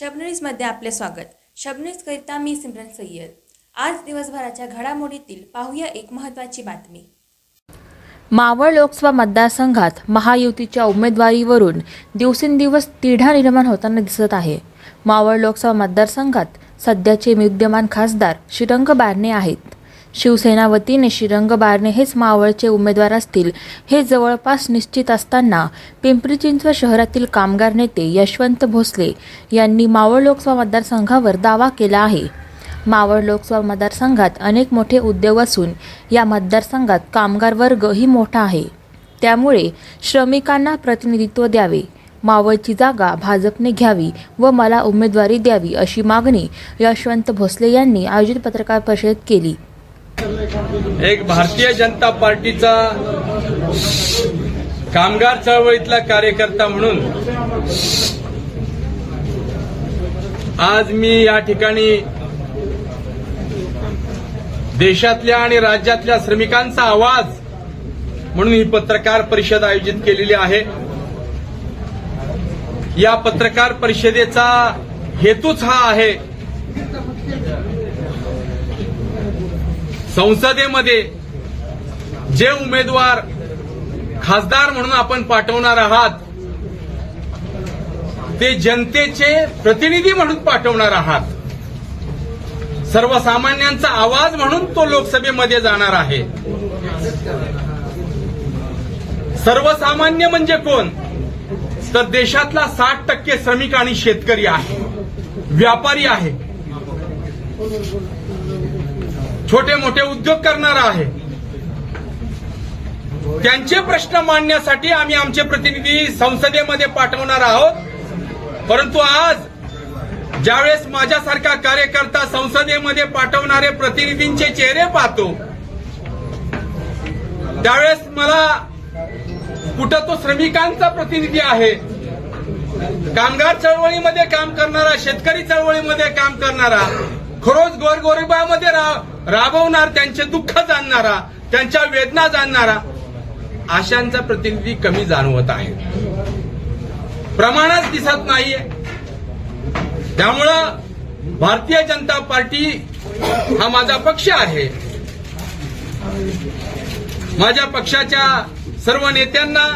शबनीजमध्ये आपले स्वागत. शबनीज करिता मी सिमरन सय्यद. आज दिवसभराच्या घडामोडीतील पाहूया एक महत्त्वाची बातमी. मावळ लोकसभा मतदारसंघात महायुतीच्या उमेदवारीवरून दिवसेंदिवस तिढा निर्माण होताना दिसत आहे. मावळ लोकसभा मतदारसंघात सध्याचे विद्यमान खासदार श्रीरंग बारणे आहेत. शिवसेना वतीने श्रीरंग बारणे हेच मावळचे उमेदवार असतील हे जवळपास निश्चित असताना पिंपरी चिंचवड शहरातील कामगार नेते यशवंत भोसले यांनी मावळ लोकसभा मतदारसंघावर दावा केला आहे. मावळ लोकसभा मतदारसंघात अनेक मोठे उद्योग असून या मतदारसंघात कामगार वर्ग ही मोठा आहे. त्यामुळे श्रमिकांना प्रतिनिधित्व द्यावे मावळची जागा भाजपने घ्यावी व मला उमेदवारी द्यावी अशी मागणी यशवंत भोसले यांनी आयोजित पत्रकार परिषदेत केली. एक भारतीय जनता पार्टीचा कामगार चळवळीतला कार्यकर्ता म्हणून आज मी या ठिकाणी देशातल्या आणि राज्यातल्या श्रमिकांचा आवाज म्हणून ही पत्रकार परिषद आयोजित केलेली आहे. या पत्रकार परिषदेचा हेतूच हा आहे संसदेमध्ये जे उमेदवार खासदार म्हणून आपण पाठवणार आहात ते जनतेचे प्रतिनिधी म्हणून पाठवणार आहात. सर्वसामान्यांचा आवाज म्हणून तो लोकसभेमध्ये जाणार आहे. सर्वसामान्य म्हणजे कोण? तर देशातला साठ टक्के श्रमिक आणि शेतकरी आहे. व्यापारी आहे. छोटे मोठे उद्योग करणारा आहे. त्यांचे प्रश्न मांडण्यासाठी आम्ही आमचे प्रतिनिधी संसदेमध्ये पाठवणार आहोत. परंतु आज ज्यावेळेस माझ्यासारखा कार्यकर्ता संसदेमध्ये पाठवणारे प्रतिनिधींचे चेहरे पाहतो त्यावेळेस मला कुठं तो श्रमिकांचा प्रतिनिधी आहे? कामगार चळवळीमध्ये काम करणारा शेतकरी चळवळीमध्ये काम करणारा खरोच गोरगोरिबामध्ये राह राबवणार त्यांचे दुःख जाणणारा त्यांच्या वेदना जाणणारा आशांचा प्रतिनिधी कमी जाणवत आहे. प्रमाणच दिसत नाहीये. त्यामुळं भारतीय जनता पार्टी हा माझा पक्ष आहे. माझ्या पक्षाच्या सर्व नेत्यांना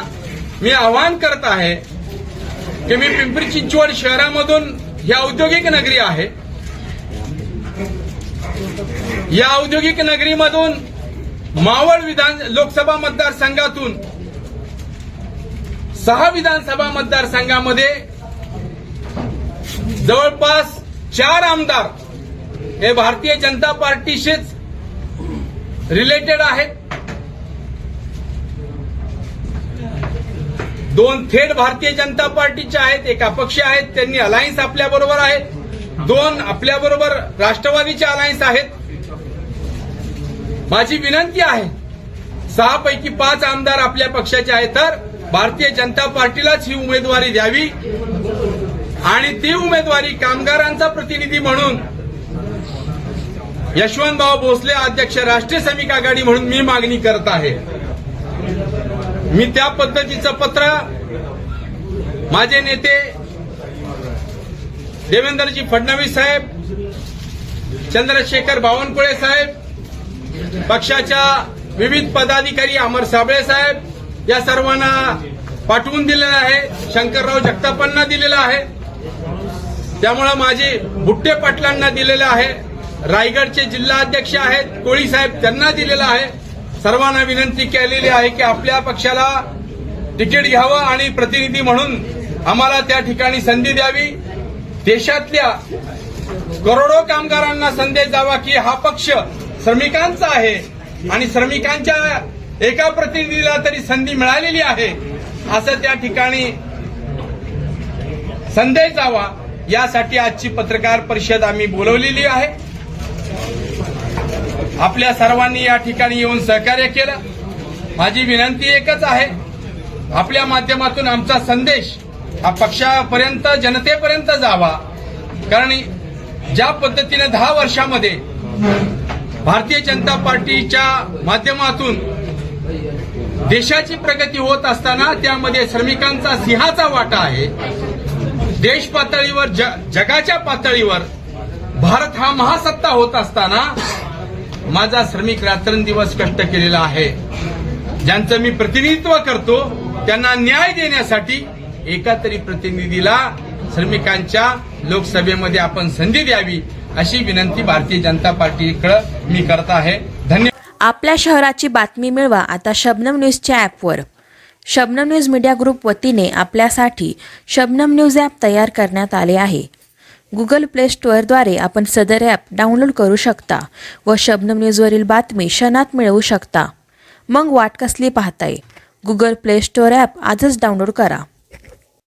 मी आवाहन करत आहे की मी पिंपरी चिंचवड शहरामधून ही औद्योगिक नगरी आहे. या औद्योगिक नगरीमधून मावळ विधान लोकसभा मतदारसंघातून सहा विधानसभा मतदारसंघामध्ये जवळपास चार आमदार हे भारतीय जनता पार्टीशीच रिलेटेड आहेत. दोन थेट भारतीय जनता पार्टीचे आहेत एक अपक्ष आहेत त्यांनी अलायन्स आपल्याबरोबर आहेत. दोन आपल्याबरोबर राष्ट्रवादीचे अलायन्स आहेत. माझी विनंती आहे सहा पैकी पाच आमदार आपल्या पक्षाचे आहेत तर भारतीय जनता पार्टीलाच ही उमेदवारी द्यावी. आणि ती उमेदवारी कामगारांचा प्रतिनिधी म्हणून यशवंतभाऊ भोसले अध्यक्ष राष्ट्रीय श्रमिक आघाडी म्हणून मी मागणी करत आहे. मी त्या पद्धतीचं पत्र माझे नेते देवेंद्रजी फडणवीस साहेब चंद्रशेखर बावनकुळे साहेब पक्षाच्या विविध पदाधिकारी अमर साबळे साहेब या सर्वांना पाठवून दिलेलं आहे. शंकरराव जगतापांना दिलेलं आहे. त्यामुळं माझे बुट्टे पाटलांना दिलेलं आहे. रायगडचे जिल्हा अध्यक्ष आहेत. कोळी साहेब त्यांना दिलेलं आहे. सर्वांना विनंती केलेली आहे की आपल्या पक्षाला तिकीट घ्यावं आणि प्रतिनिधी म्हणून आम्हाला त्या ठिकाणी संधी द्यावी. देशातल्या करोडो कामगारांना संदेश द्यावा की हा पक्ष श्रमिकांचा आहे आणि श्रमिकांच्या एका प्रतिनिधीला तरी संधी मिळालेली आहे असं त्या ठिकाणी संदेश जावा यासाठी आजची पत्रकार परिषद आम्ही बोलवलेली आहे. आपल्या सर्वांनी या ठिकाणी येऊन सहकार्य केलं. माझी विनंती एकच आहे. आपल्या माध्यमातून आमचा संदेश हा पक्षापर्यंत जनतेपर्यंत जावा. कारण ज्या पद्धतीने दहा वर्षामध्ये भारतीय जनता पार्टीच्या माध्यमातून देशाची प्रगती होत असताना त्यामध्ये श्रमिकांचा सिंहाचा वाटा आहे. देश पातळीवर ज- जगाच्या पातळीवर भारत हा महासत्ता होत असताना माझा श्रमिक रात्रंदिवस कष्ट केलेला आहे. ज्यांचं मी प्रतिनिधित्व करतो त्यांना न्याय देण्यासाठी एका तरी प्रतिनिधीला श्रमिकांच्या लोकसभेमध्ये आपण संधी द्यावी अशी विनंती भारतीय जनता पार्टीकडे मी करत आहे. धन्यवाद. आपल्या शहराची बातमी मिळवा आता शबनम न्यूजच्या ॲपवर. शबनम न्यूज मीडिया ग्रुप वतीने आपल्यासाठी शबनम न्यूज ॲप तयार करण्यात आले आहे. गुगल प्ले स्टोअरद्वारे आपण सदर ॲप डाउनलोड करू शकता व शबनम न्यूजवरील बातमी क्षणात मिळवू शकता. मग वाट कसली पाहताय? गुगल प्ले स्टोअर ॲप आजच डाउनलोड करा.